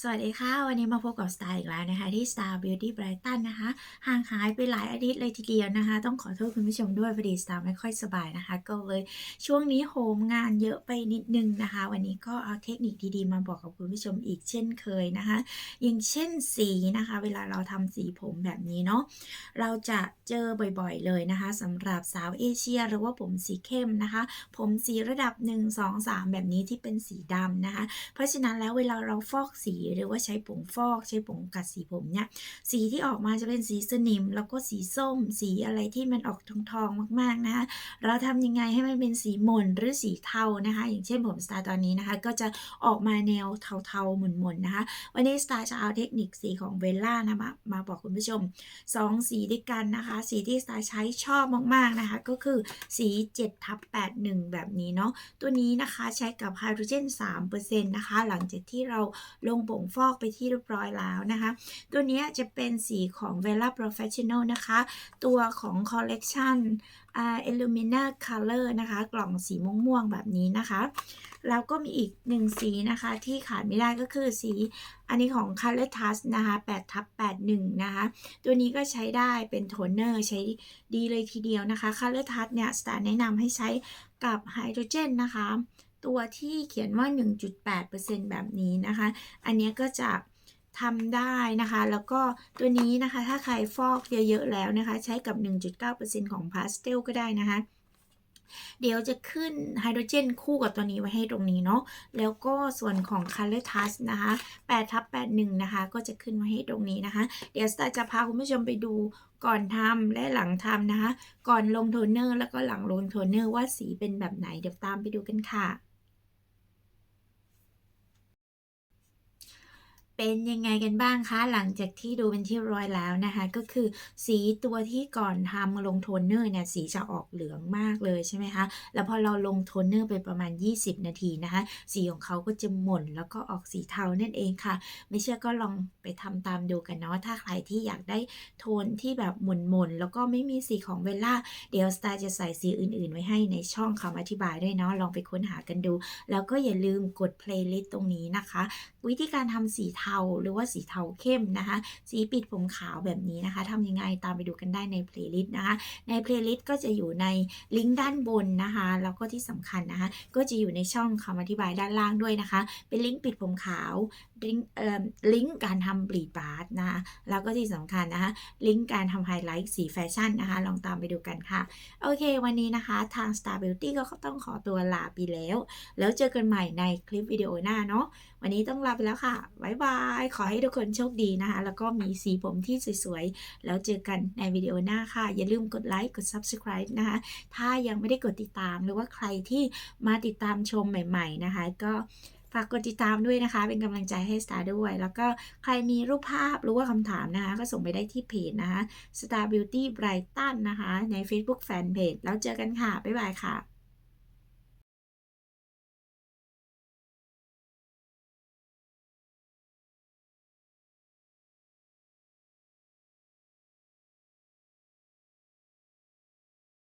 สวัสดีค่ะ วันนี้มาพบกับสไตล์อีกแล้วนะคะ ที่ Star Beauty Brighton นะคะ ห่างหายไปหลายอาทิตย์เลยทีเดียวนะคะ ต้องขอโทษคุณผู้ชมด้วยพอดีสตาร์ไม่ค่อยสบายนะคะ ก็เลยช่วงนี้โหมงานเยอะไปนิดนึงนะคะ วันนี้ก็เอาเทคนิคดีๆ มาบอกกับคุณผู้ชมอีกเช่นเคยนะคะ อย่างเช่นสีนะคะ เวลาเราทำสีผมแบบนี้เนาะเราจะเจอบ่อยๆเลยนะคะสำหรับสาวเอเชีย หรือว่าผมสีเข้มนะคะ ผมสีระดับ 1 2 3 แบบนี้ที่เป็นสีดำนะคะ เพราะฉะนั้นแล้วเวลาเราฟอกสีหรือว่าใช้ผงฟอก ใช้ผงกัดสีผมเนี่ยสีที่ออกมาจะเป็นสีสนิม แล้วก็สีส้ม สีอะไรที่มันออกทองๆมากๆนะคะเราทำยังไงให้มันเป็นสีหม่นหรือสีเทานะคะ อย่างเช่นผมสตาร์ตอนนี้นะคะ ก็จะออกมาแนวเทาๆหม่นๆนะคะ วันนี้สตาร์จะเอาเทคนิคสีของเวลล่านะมามาบอกคุณผู้ชม 2 สีด้วยกันนะคะ สีที่สตาร์ใช้ชอบมากๆนะคะ ก็คือสี7ทับ81 แบบนี้เนาะตัวนี้นะคะใช้กับไฮโดรเจน3%นะคะ หลังจากที่เราลงผงฟอกไปที่เรียบร้อยแล้วนะคะ ตัวนี้จะเป็นสีของ Vela Professional นะคะ ตัวของ Collection อ่า Illumina Color นะคะ กล่องสีม่วงๆแบบนี้นะคะ แล้วก็มีอีกหนึ่งสีนะคะ ที่ขาดไม่ได้ก็คือสี อันนี้ของ Color Touch นะคะ8ทับ81 นะคะ ตัวนี้ก็ใช้ได้เป็นโทนเนอร์ใช้ดีเลยทีเดียวนะคะ Color Touch เนี่ยสตาร์แนะนำให้ใช้กับไฮโดรเจนนะคะ ตัวที่เขียนว่า 1.8%แบบนี้นะคะ อันนี้ก็จะทำได้นะคะ แล้วก็ตัวนี้นะคะ ถ้าใครฟอกเยอะๆแล้วนะคะ ใช้กับ 1.9%ของพาสเทลก็ได้นะคะ เดี๋ยวจะขึ้นไฮโดรเจนคู่กับตัวนี้ไว้ให้ตรงนี้เนาะ แล้วก็ส่วนของ Color Touch นะคะ8ทับ81 นะคะ ก็จะขึ้นไว้ให้ตรงนี้นะคะ เดี๋ยวสตาร์จะพาคุณผู้ชมไปดูก่อนทำและหลังทำนะคะ ก่อนลงโทนเนอร์แล้วก็หลังลงโทนเนอร์ว่าสีเป็นแบบไหน เดี๋ยวตามไปดูกันค่ะ เป็นยังไงกันบ้างคะ หลังจากที่ดูเป็นที่ร้อยแล้วนะคะ ก็คือสีตัวที่ก่อนทำลงโทนเนอร์เนี่ยสีจะออกเหลืองมากเลยใช่ไหมคะ แล้วพอเราลงโทนเนอร์ไปประมาณ 20 นาทีนะคะ สีของเขาก็จะหม่นแล้วก็ออกสีเทานั่นเองค่ะ ไม่เชื่อก็ลองไปทำตามดูกันเนาะถ้าใครที่อยากได้โทนที่แบบหม่นๆแล้วก็ไม่มีสีของเวล่าเดี๋ยวสตาร์จะใส่สีอื่นๆ ไว้ให้ในช่องคำอธิบายด้วยเนาะลองไปค้นหากันดู แล้วก็อย่าลืมกด playlist ตรงนี้นะคะ วิธีการทำสีเททาหรือว่าสีเทาเข้มนะคะ สีปิดผมขาวแบบนี้นะคะทำยังไงตามไปดูกันได้ใน playlist นะคะ ใน playlist ก็จะอยู่ในลิงก์ด้านบนนะคะ แล้วก็ที่สำคัญนะคะ ก็จะอยู่ในช่องคำอธิบายด้านล่างด้วยนะคะ เป็นลิงก์ปิดผมขาวลิงก์เอ่อลิงก์การทำบลีดบาร์นะคะแล้วก็ที่สำคัญนะคะ ลิงก์การทำไฮไลท์สีแฟชั่นนะคะ ลองตามไปดูกันค่ะ โอเค วันนี้นะคะ ทาง Star Beauty ก็ต้องขอตัวลาไปแล้ว แล้วเจอกันใหม่ในคลิปวิดีโอหน้าเนาะวันนี้ต้องลาไปแล้วค่ะ บ๊ายบายขอให้ทุกคนโชคดีนะคะ แล้วก็มีสีผมที่สวยๆ แล้วเจอกันในวิดีโอหน้าค่ะ อย่าลืมกดไลค์ กด Subscribe นะคะ ถ้ายังไม่ได้กดติดตาม หรือว่าใครที่มาติดตามชมใหม่ๆนะคะ ก็ฝากกดติดตามด้วยนะคะ เป็นกำลังใจให้ Star ด้วย แล้วก็ใครมีรูปภาพหรือว่าคำถามนะคะ ก็ส่งไปได้ที่เพจนะคะ Star Beauty Brighton นะคะ ใน Facebook Fanpage แล้วเจอกันค่ะ บ๊ายบายค่ะ